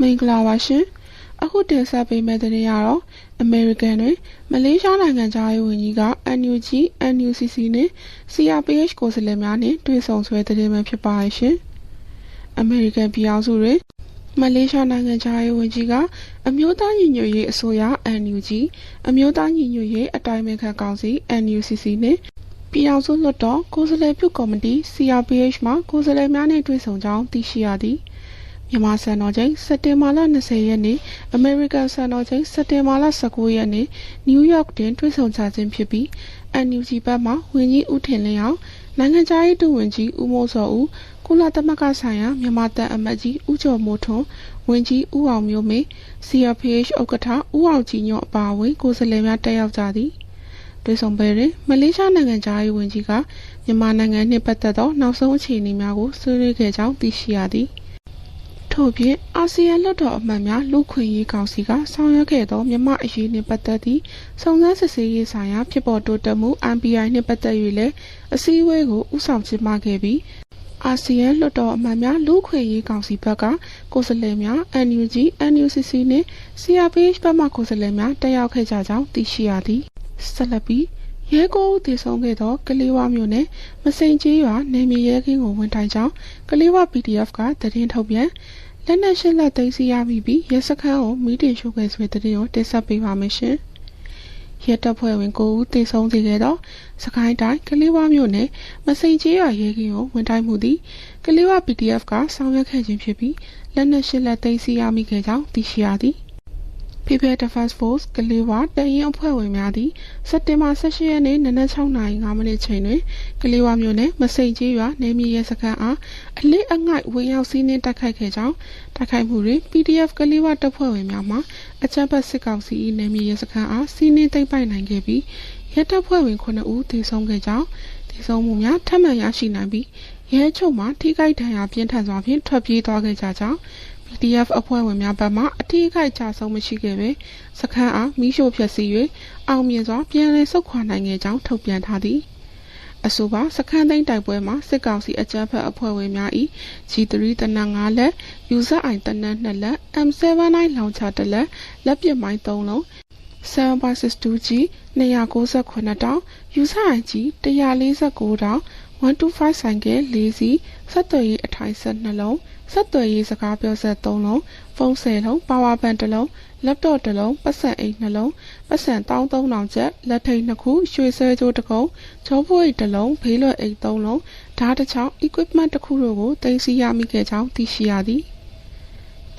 မင်္ဂလာပါရှင်အခုတင်ဆက်ပေးမယ့်သတင်းကတော့အမေရိကန်တွင်မလေးရှားနိုင်ငံသားရေးဝန်ကြီးက NUG, NUCC နှင့် CRPH ကိုယ်စားလှယ်များနှင့်တွေ့ဆုံဆွဲသတင်းပဲဖြစ်ပါရှင်အမေရိကန်ပြည်အောင်စုတွင်မလေးရှားနိုင်ငံသားရေးဝန်ကြီးကအမျိုးသားညီညွတ်ရေးအစိုးရ NUG အမျိုးသားညီညွတ်ရေးအတိုင်းအမြခံကောင်စီ NUCC နှင့်ပြည်အောင်စုလွှတ်တော်ကိုယ်စားလှယ်ပြုကော်မတီ CRPH မှကိုယ်စားလှယ်များနှင့်တွေ့ဆုံကြောင်းသိရှိရသည် မြန်မာစံတော်ချိန်စက်တင်ဘာလ20ရက်နေ့အမေရိကန်စံတော်ချိန်စက်တင်ဘာလ19ရက်နေ့နယူးယောက်တွင်တွေ့ဆုံကြခြင်းဖြစ်ပြီး NUG ဘက်မှဝန်ကြီးဦးထင်လင်းအောင်နိုင်ငံခြားရေးဒုဝန်ကြီးဦးမိုးစောဦးကုလသမဂ္ဂဆိုင်ရာမြန်မာတပ်အမတ်ကြီးဦးကျော်မိုးထွန်းဝန်ကြီးဦးအောင်မျိုးမင်း CRPH ဥက္ကဋ္ဌဦးအောင်ကြည်ညွန့်အပါအဝင်ကိုယ်စားလှယ်များတက်ရောက်ကြသည်တွေ့ဆုံပွဲတွင်မလေးရှားနိုင်ငံသားရေးဝန်ကြီးကမြန်မာနိုင်ငံနှင့်ပတ်သက်သောနောက်ဆုံးအခြေအနေများကိုဆွေးနွေးခဲ့ကြောင်းသိရှိရသည် ထို့ပြင်အာဆီယံလွှတ်တော်အမတ်များလူ့ခွင့်ရေးကောင်စီကဆောင်ရွက်ခဲ့သောမြန်မာအရေးနှင့်ပတ်သက်သည့်စုံစမ်းစစ်ဆေးရေးဆိုင်ရာဖြစ်ပေါ်တိုးတက်မှု MPI နှင့်ပတ်သက်၍လည်းအစည်းအဝေးကိုဦးဆောင်ကျင်းပခဲ့ပြီးအာဆီယံလွှတ်တော်အမတ်များလူ့ခွင့်ရေးကောင်စီဘက်ကကိုယ်စားလှယ်များ NUG, NUCC နှင့် CRPH ဘက်မှကိုယ်စားလှယ်များတက်ရောက်ခဲ့ကြကြောင်းသိရှိရသည်ဆက်လက်ပြီးရဲကိုဦးတည်ဆုံးခဲ့သောကလေးဝမြို့နယ်မစိန်ကျေးရွာနေမြေရဲကင်းကိုဝင်ထိုင်ကြောင်းကလေးဝ PDF ကသတင်းထုတ်ပြန် လက်နက်ရှစ်လက်သိမ်းဆည်းရမိပြီးရဲစခန်းကိုမီးတင်ရှို့ခဲ့ဆိုတဲ့သတင်းကိုတင်ဆက်ပေးပါမယ်ရှင်။ရဲတပ်ဖွဲ့ဝင်9ဦးသေဆုံးစေခဲ့သောစကိုင်းတိုင်းကလေးဝမြို့နယ်မစိန်ကျေးရွာရဲကင်းကိုဝင်တိုက်မှုသည်ကလေးဝ PDF ကဆောင်ရွက်ခဲ့ခြင်းဖြစ်ပြီးလက်နက်ရှစ်လက်သိမ်းဆည်းရမိခဲ့ကြောင်းသိရှိရသည်။ People Defense Force ကလေးဝတပ်ရင်းအဖွဲ့ဝင်များသည်စက်တင်ဘာ18ရက်နေ့နနက်6:05မိနစ်ချိန်တွင်ကလေးဝမြို့နယ်မစိန်ကျေးရွာနေမြေရဲစခန်းအားအလစ်အငိုက်ဝင်ရောက်စီးနင်းတိုက်ခိုက်ခဲ့ကြောင်းတိုက်ခိုက်မှုတွင် PDF ကလေးဝတပ်ဖွဲ့ဝင်များမှအကြမ်းဖက်စစ်ကောင်စီ၏နေမြေရဲစခန်းအားစီးနင်းသိမ်းပိုက်နိုင်ခဲ့ပြီးရဲတပ်ဖွဲ့ဝင်9ဦးသေဆုံးခဲ့ကြောင်းသေဆုံးမှုများထပ်မံရရှိနိုင်ပြီးရဲချုပ်မှထိခိုက်ဒဏ်ရာပြင်းထန်စွာဖြင့်ထွက်ပြေးသွားခဲ့ကြကြောင်း PDF အဖွဲ့ဝင်များဘက်မှအထူးအခိုက်ကြဆုံးမရှိခဲ့ပေစခန်းအားမိရှို့ဖျက်ဆီး၍အောင်မြင်စွာပြန်လည်ဆုတ်ခွာနိုင်ခဲ့ကြောင်းထုတ်ပြန်ထားသည်အဆိုပါစခန်းသိမ်းတိုက်ပွဲမှာစစ်ကောင်စီအကြမ်းဖက်အဖွဲ့ဝင်များ၏ G3 တနက်5လက် UZI တနက်2လက် M79 လောင်ချ1လက်လက်ပစ်မိုင်း3လုံး 7.62G 298တောင် UZI G 149တောင် 125ဆိုင်ကယ်၄စီးဆက်သွယ်ရေးအထိုင်ဆက်2လုံးဆက်သွယ်ရေးစကားပြောဆက်3လုံးဖုန်း10လုံးပါဝါဘန်1လုံးလပ်တော့1လုံးပတ်စံအိတ်2လုံးပတ်စံ13000ကျပ်လက်ထိတ်2ခုရွှေဆွဲကြိုး1ကုံဂျောဖိုးအိတ်1လုံးဘေးလွယ်အိတ်3လုံးဓာတ်တစ်ချောင်း equipment တစ်ခုတို့ကိုတင်စီရမိခဲ့ကြောင်းသိရှိရသည်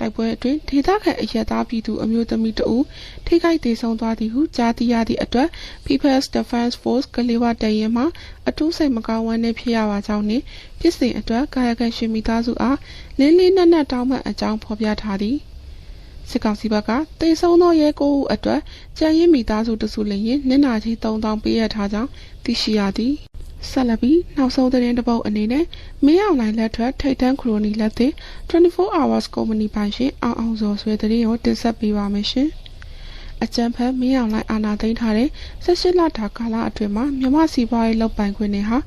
တိုက်ပွဲအတွင်းဒေသခံအရက်သားပြည်သူအမျိုးသမီးတဦးထိခိုက်ဒေဆုံးသွားသည်ဟုကြားသိရသည့်အတွက် People's Defense Force ကလေးဝတရင်မှအထူးစိတ်မကောင်းဝမ်းနည်းဖြစ်ရပါကြောင်းနှင့်ဖြစ်စဉ်အတွက်ကာယကံရှင်မိသားစုအားလင်းလေးနက်နက်တောင်းပန်အကြောင်းဖော်ပြထားသည်စစ်ကောင်စီဘက်ကတေဆုံးသောရဲကိုဦးအတွက်ကြံရင်မိသားစုတစုလျင်နစ်နာကြီး3000ပေးရထားကြောင်းသိရှိရသည် ဆက်လက်ပြီးနောက်ဆုံးသတင်းတစ်ပုဒ်အနေနဲ့မင်းအောင်လိုင်းလက်ထွက်ထိတ်တန်းခရိုနီလက်သစ်24 hours company ပိုင်ရှင်အောင်အောင်စော်ဆွဲသတင်းကိုတင်ဆက်ပေးပါမယ်ရှင်။အကြံဖက်မင်းအောင်လိုင်းအာနာသိမ်းထားတဲ့18လတာကာလအတွင်းမှာမြမစီပွားရေးလုပ်ပိုင်ခွင့်တွေဟာ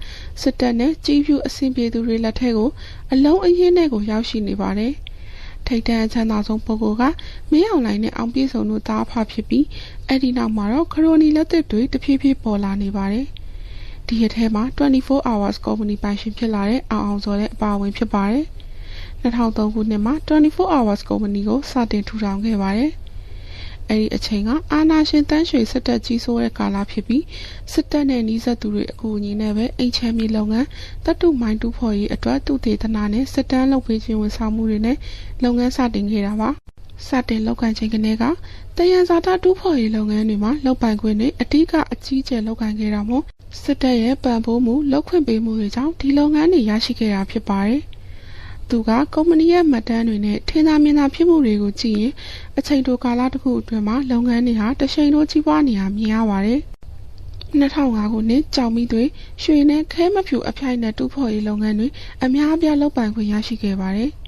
စစ်တပ်နဲ့ကြီးပြူအဆင်ပြေသူတွေလက်ထက်ကိုအလုံးအင်းနဲ့ကိုရောက်ရှိနေပါတယ်။ထိတ်တန်းအချမ်းသာဆုံးပုဂ္ဂိုလ်ကမင်းအောင်လိုင်းနဲ့အောင်ပြည့်စုံတို့သားဖဖြစ်ပြီးအဲ့ဒီနောက်မှာတော့ခရိုနီလက်သစ်တွေတဖြည်းဖြည်းပေါ်လာနေပါတယ်။ ဒီရက်ထဲမှာ24 hours company ပိုင်ရှင်ဖြစ်လာတဲ့အောင်အောင်စော်တဲ့အပါအဝင်ဖြစ်ပါတယ်2003ခုနှစ်မှာ24 hours company ကိုစတင်ထူထောင်ခဲ့ပါတယ်အဲ့ဒီအချိန်ကအာနာရှင်တန်းရွှေစစ်တပ်ကြီးစိုးတဲ့ကာလဖြစ်ပြီးစစ်တပ်နဲ့နှီးဆက်သူတွေအကူအညီနဲ့ပဲအိမ်ချမ်းမြေလုပ်ငန်းတပ်တုမိုင်းတူဖော်ရေးအတွက်သူတေသနာနဲ့စစ်တမ်းလုပ်ပေးခြင်းဝန်ဆောင်မှုတွေနဲ့လုပ်ငန်းစတင်ခဲ့တာပါ စတင်လောက်ကန်ချိန်ကနေကတယံဇာတာတူဖော်ရေးလုပ်ငန်းတွေမှာလောက်ပိုင်ခွင့်တွေအ धिक အကြီးကျယ်လောက်ကန်ခဲ့တာမို့စစ်တပ်ရဲ့ပံ့ပိုးမှုလုပ်ခွင့်ပေးမှုတွေကြောင့်ဒီလုပ်ငန်းတွေရရှိခဲ့တာဖြစ်ပါတယ်။သူကကုမ္ပဏီရဲ့မှတ်တမ်းတွေနဲ့ထင်သာမြင်သာဖြစ်မှုတွေကိုကြည့်ရင်အချိန်တိုကာလတစ်ခုအတွင်းမှာလုပ်ငန်းတွေဟာတရှိန်တိုးကြီးပွားနေတာမြင်ရပါတယ်။2005ခုနှစ်ကြောင်မီတွေရွှေနဲ့ခဲမဖြူအဖျိုက်နဲ့တူဖော်ရေးလုပ်ငန်းတွေအများအပြားလုပ်ပိုင်ခွင့်ရရှိခဲ့ပါတယ်။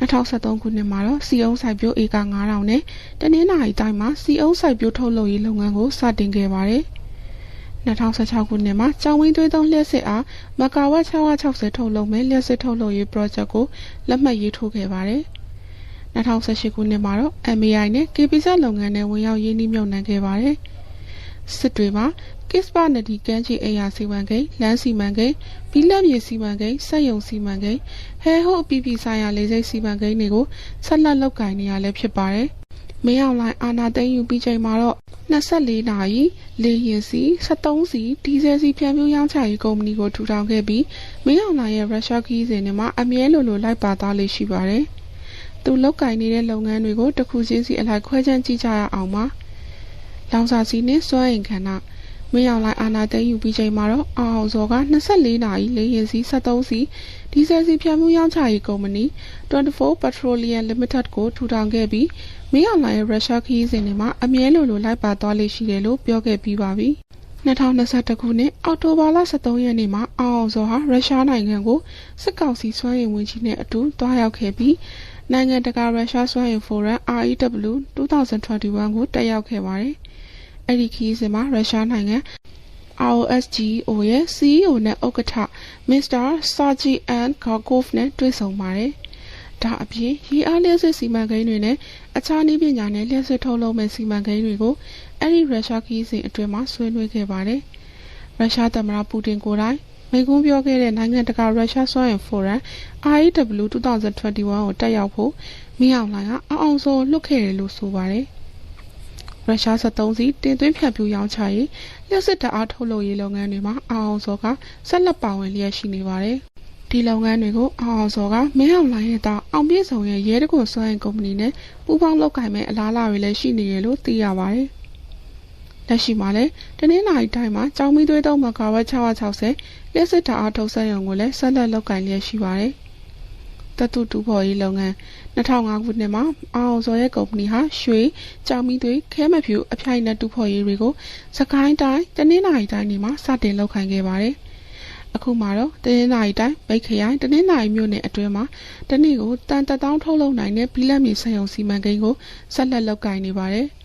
2023ခုနှစ်မှာတော့စီအုံစိုက်ပျိုးဧက9000နဲ့တနင်္လာရီတိုင်းမှာစီအုံစိုက်ပျိုးထုတ်လုပ်ရေးလုပ်ငန်းကိုစတင်ခဲ့ပါတယ်။2016ခုနှစ်မှာကျောင်းဝင်းသွေးသုံးလျှက်စစ်အားမကာဝက်660ထုတ်လုပ်မဲ့လျှက်စစ်ထုတ်လုပ်ရေး project ကိုလက်မှတ်ရေးထိုးခဲ့ပါတယ်။2018ခုနှစ်မှာတော့ MAI နဲ့ KPZ လုပ်ငန်းနဲ့ဝင်ရောက်ရင်းနှီးမြှုပ်နှံခဲ့ပါတယ်။ စစ်တွေမှာကစ္စပနဒီကမ်းခြေအိမ်ယာစီမံကိန်းလမ်းစီမံကိန်းဘီလက်မြေစီမံကိန်းစက်ယုံစီမံကိန်းဟဲဟုတ်အပီပီဆိုင်ရာလေဆိပ်စီမံကိန်းတွေကိုဆက်လက်လုပ်ကိုင်နေရလဲဖြစ်ပါတယ်။မင်းအောင်လိုင်းအာနာသိန်းယူပြီးချိန်မှာတော့24နာရီလေရင်စီ73စီဒီဇယ်စီဖြန့်ဖြူးရောင်းချရေးကုမ္ပဏီကိုထူထောင်ခဲ့ပြီးမင်းအောင်လိုင်းရဲ့ရုရှားခီးစဉ်တွေမှာအမြဲလိုလိုလိုက်ပါသွားလေရှိပါတယ်။သူလောက်ကင်နေတဲ့လုပ်ငန်းတွေကိုတစ်ခုချင်းစီအလိုက်ခွဲခြမ်းကြည့်ကြရအောင်ပါ။ လောင်စာစီနဲ့စွမ်းအင်ခန္ဓာမင်းအောင်လိုင်းအာနာသိန်းယူပြီးချိန်မှာတော့အောင်အောင်စောက24နာရီလေရင်စီ73စီဒီဇယ်စီဖြန့်မှုရောင်းချရေးကုမ္ပဏီ24 Petroleum Limited ကိုထူထောင်ခဲ့ပြီးမင်းအောင်လိုင်းရဲ့ရုရှားခီးစဉ်တွေမှာအမြဲလိုလိုလိုက်ပါသွားလိမ့်ရှိတယ်လို့ပြောခဲ့ပြီးပါပြီ2021ခုနှစ်အောက်တိုဘာလ23ရက်နေ့မှာအောင်အောင်စောဟာရုရှားနိုင်ငံကိုစစ်ကောင်စီစွမ်းရည်ဝန်ကြီးနဲ့အတူတွားရောက်ခဲ့ပြီးနိုင်ငံတကာရုရှားစွမ်းရည်ဖိုရမ် REW 2021ကိုတက်ရောက်ခဲ့ပါတယ်။ အဲ့ဒီခီးစဉ်မှာရုရှားနိုင်ငံ ROSGO ရဲ့ CEO နဲ့ဥက္ကဋ္ဌ Mr. Sergey N. Garkov နဲ့တွေ့ဆုံပါတယ်။ဒါအပြင်ရေအားလျှက်စစ်စီမံကိန်းတွေနဲ့အခြားနည်းပညာနဲ့လျှက်စစ်ထုတ်လုပ်မဲ့စီမံကိန်းတွေကိုအဲ့ဒီရုရှားခီးစဉ်အတွင်းမှာဆွေးနွေးခဲ့ပါတယ်။ရုရှားသမ္မတပူတင်ကိုယ်တိုင်မိန့်ခွန်းပြောခဲ့တဲ့နိုင်ငံတကာရုရှားစွမ်းအင်ဖိုရမ် REW 2021ကိုတက်ရောက်ဖို့မင်းအောင်လှိုင်ကအောင်အောင်ဆိုလွတ်ခဲ့တယ်လို့ဆိုပါတယ်။ ရုရှား73စီတင်သွင်းဖြန့်ဖြူးရောင်းချရေးလျှက်စစ်တအားထုတ်လုပ်ရေးလုပ်ငန်းတွေမှာအောင်အောင်စောကဆက်လက်ပါဝင်လျက်ရှိနေပါတယ်။ဒီလုပ်ငန်းတွေကိုအောင်အောင်စောကမင်းအောင်လိုင်းရဲ့တာအောင်ပြည့်စုံရဲ့ရဲတကွန်စွမ်းအင်ကုမ္ပဏီနဲ့ပူးပေါင်းလုပ်ကိုင်မဲ့အလားအလာတွေလည်းရှိနေရလို့သိရပါတယ်။လက်ရှိမှာလည်းတနင်္လာရီတိုင်းမှာကြောင်မီသွေးသုံးမကာဝက်660လျှက်စစ်တအားထုတ်ဆက်ရုံကိုလည်းဆက်လက်လုပ်ကိုင်လျက်ရှိပါတယ်။ တတုတူဖော်ရေးလုပ်ငန်း2005ခုနှစ်မှာအောင်စော်ရဲ့ကုမ္ပဏီဟာရွှေကြောင်မီသွေးခဲမဖြူအဖိုင်နဲ့တူဖော်ရေးတွေကိုစကိုင်းတိုင်းတနင်္လာရီတိုင်းတွေမှာစတင်လုပ်ခိုင်းခဲ့ပါတယ်။အခုမှတော့တနင်္လာရီတိုင်းဗိတ်ခရိုင်တနင်္လာရီမြို့နယ်အတွင်းမှာတနေ့ကိုတန်တထောင်ထုတ်လုပ်နိုင်တဲ့ဘီလက်မြေစံရုံစီမံကိန်းကိုဆက်လက်လုပ်ကိုင်နေပါတယ်။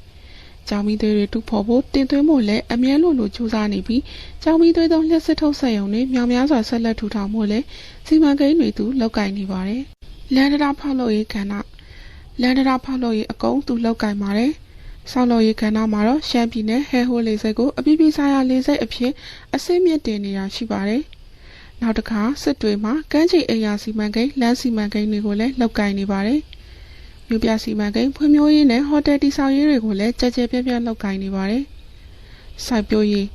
ကြောင်မီသွေးတွေတူဖော်ဖို့တင်သွင်းဖို့လည်းအမြဲလိုလိုကြိုးစားနေပြီးကြောင်မီသွေးသုံးလျှက်စစ်ထုတ်ဆက်ရုံတွေမြောင်များစွာဆက်လက်ထူထောင်ဖို့လည်းစီမံကိန်းတွေသူလောက်ကင်နေပါတယ်။လန်ဒရာဖောက်လို့ရေးကဏ္ဍလန်ဒရာဖောက်လို့ရေးအကုန်သူလောက်ကင်ပါတယ်။ဆောက်လို့ရေးကဏ္ဍမှာတော့ရှမ်းပြည်နယ်ဟဲဟိုးလေစိတ်ကိုအပြည့်ပြည့်ဆိုင်ရာလေစိတ်အဖြစ်အစိမ့်မြင့်တင်နေတာရှိပါတယ်။နောက်တစ်ခါစစ်တွေမှာကမ်းခြေအိမ်ယာစီမံကိန်းလမ်းစီမံကိန်းတွေကိုလည်းလောက်ကင်နေပါတယ်။ မြို့ပြစီမံကိန်းဖွံ့ဖြိုးရေးနဲ့ဟိုတယ်တည်ဆောက်ရေးတွေကိုလည်းကြကြပြပြလောက်ကင်နေပါတယ်။စိုက်ပျိုးရေး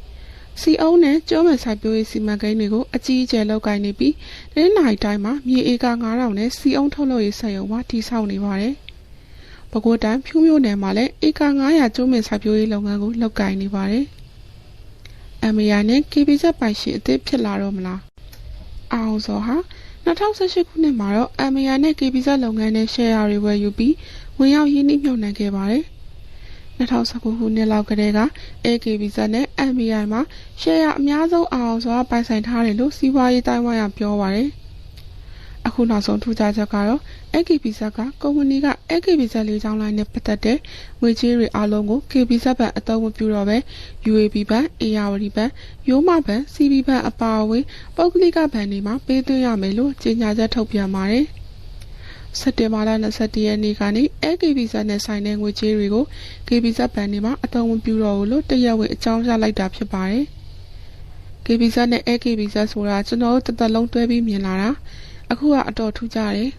စီအုံးနဲ့ကျိုးမဲ့စိုက်ပျိုးရေးစီမံကိန်းတွေကိုအကြီးအကျယ်လုပ်ကိုင်နေပြီးတနင်္လာရီတိုင်းမှာမြေဧက9000နဲ့စီအုံးထုတ်လုပ်ရေးစက်ရုံမှာတည်ဆောက်နေပါတယ်။ပဲခူးတိုင်းဖြူးမြို့နယ်မှာလည်းဧက900ကျိုးမဲ့စိုက်ပျိုးရေးလုပ်ငန်းကိုလုပ်ကိုင်နေပါတယ်။ MAI နဲ့ KBZ ပိုင်ရှင်အသစ်ဖြစ်လာတော့မလား။အောင်စောဟာ 2018ခုနှစ်မှာတော့ MAI နဲ့ KBZ လုပ်ငန်းနဲ့ share တွေဝယ်ယူပြီး ဝင်ရောက်ရင်းနှီးမြှုပ်နှံခဲ့ပါတယ်။2019ခုနှစ်လောက်ကတည်းက AKBZ နဲ့ MBI မှာရှယ်ယာအများဆုံးအောင်စွာပိုင်ဆိုင်ထားတယ်လို့စီးပွားရေးတိုင်းဝိုင်းကပြောပါတယ်။ အခုနောက်ဆုံးထူးခြားချက်ကတော့ AKBZ ကကုမ္ပဏီက AKBZ လေးချောင်းလိုင်းနဲ့ပတ်သက်တဲ့ငွေကြေးတွေအလုံးကို KBZ ဘဏ်အသုံးမပြုတော့ဘဲ UAB ဘဏ်၊အေယာဝတီဘဏ်၊ရိုးမဘဏ်၊စီဘီဘဏ်အပါအဝင်ပုဂ္ဂလိကဘဏ်တွေမှာပေးသွင်းရမယ်လို့ကြေညာချက်ထုတ်ပြန်ပါတယ်။စက်တင်ဘာလ21ရက်နေ့ကနေ AKBZ နဲ့ဆိုင်တဲ့ငွေကြေးတွေကို KBZ ဘဏ်တွေမှာအသုံးမပြုတော့ဘူးလို့တရားဝင်အကြောင်းပြလိုက်တာဖြစ်ပါတယ်။ KBZ နဲ့ AKBZ ဆိုတာကျွန်တော်တို့တသက်လုံးတွဲပြီးမြင်လာတာ အခုကအတော်ထူးခြားတယ်။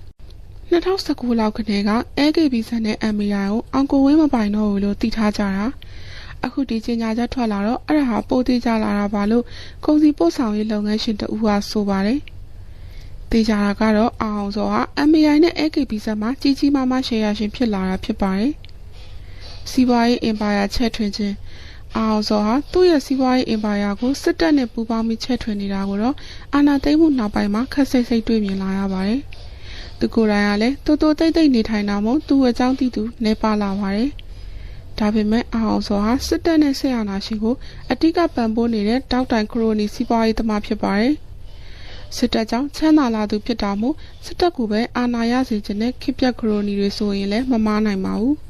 2019လောက်ခနဲ့က AKBZ နဲ့ MAI ကိုအောင်ကိုဝင်းမပိုင်တော့ဘူးလို့သိထားကြတာ။အခုဒီကြေညာချက်ထွက်လာတော့အဲ့ဒါဟာပိုသေးကြလာတာပါလို့ကုန်စည်ပို့ဆောင်ရေးလုပ်ငန်းရှင်တဦးကဆိုပါတယ်။သေချာတာကတော့အောင်စောဟာ MAI နဲ့ AKB ဇက်မှာကြီးကြီးမားမားရှယ်ယာရှင်ဖြစ်လာတာဖြစ်ပါတယ်။စီးပွားရေးအင်ပါယာချဲ့ထွင်ခြင်း အောင်စောဟာသူ့ရဲ့စီးပွားရေးအင်ပါယာကိုစစ်တပ်နဲ့ပူးပေါင်းပြီးချဲ့ထွင်နေတာကိုတော့အာဏာသိမ်းမှုနောက်ပိုင်းမှာခက်ဆိတ်ဆိတ်တွေ့မြင်လာရပါတယ်။သူကိုယ်တိုင်ကလည်းတိုးတိုးတိတ်တိတ်နေထိုင်တာမို့သူ့အကြောင်းသိသူနေပါလာပါတယ်။ဒါပေမဲ့အောင်စောဟာစစ်တပ်နဲ့ဆက်ရနာရှင်ကိုအတိကပံ့ပိုးနေတဲ့တောက်တိုင်ခရိုနီစီးပွားရေးသမားဖြစ်ပါတယ်။စစ်တပ်ကြောင့်ချမ်းသာလာသူဖြစ်တာမို့စစ်တပ်ကပဲအာဏာရစေခြင်းနဲ့ခိပြက်ခရိုနီတွေဆိုရင်လည်းမမားနိုင်ပါဘူး။